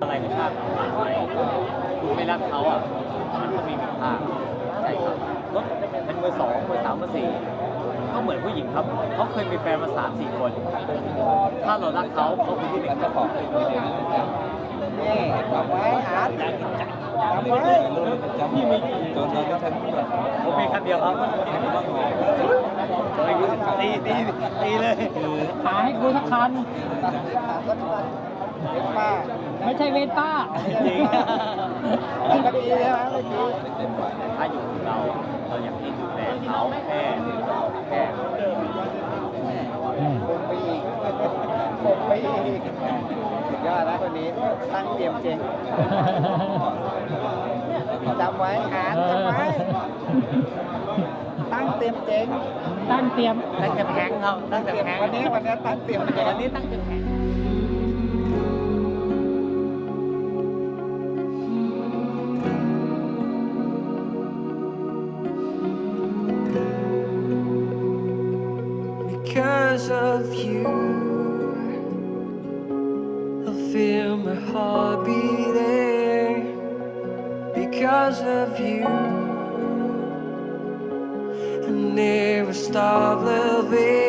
อะไรก็ช่างคุณไม่รักเขาอะมันก็ไมมีค่าใช่ครับรถเป็นมือสองมือสามมือสี่ก็เหมือนผู้หญิงครับเขาเคยมีแฟนมาสามสี่คน ถ้าเรารักเขาเขาคือที่หนึ่งเจ้าของนี่จำไว้หาจำไว้พี่มีจนเราก็ทั้งแบบผมมีคันเดียวครับตีตีตีเลย หาให้กูสักคันต้นเด็กป้าไม่ใช่เวสป้าจริงเมื่อกี้ใช่ไหมเมื่อกี้เต็มวัยถ้าอยู่กับเราเราอยากให้ดูแลเขาแค่แค่คงไปอีกคงไปอีกสุดยอดนะคนนี้ตั้งเตรียมเจงจำไว้หาจำไว้ มเจงตั้งเตรียมตั้งแต่แพงครับตั้งแต่แพงวันนี้วันนี้ตั้งเตรียมเจงวันนี้ตั้งแต่แพง Because of you, the nearest of will.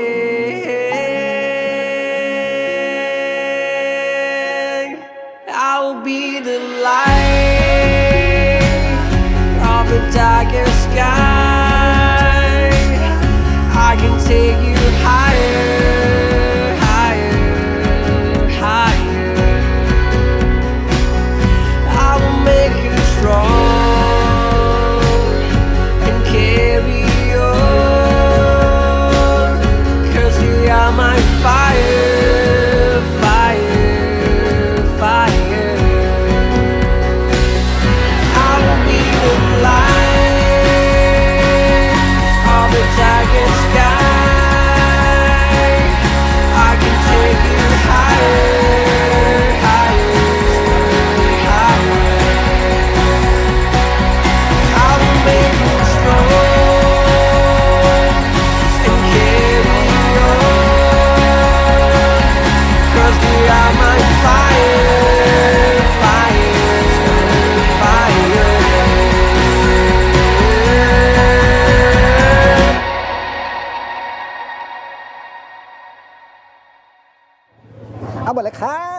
หมดเลยครับ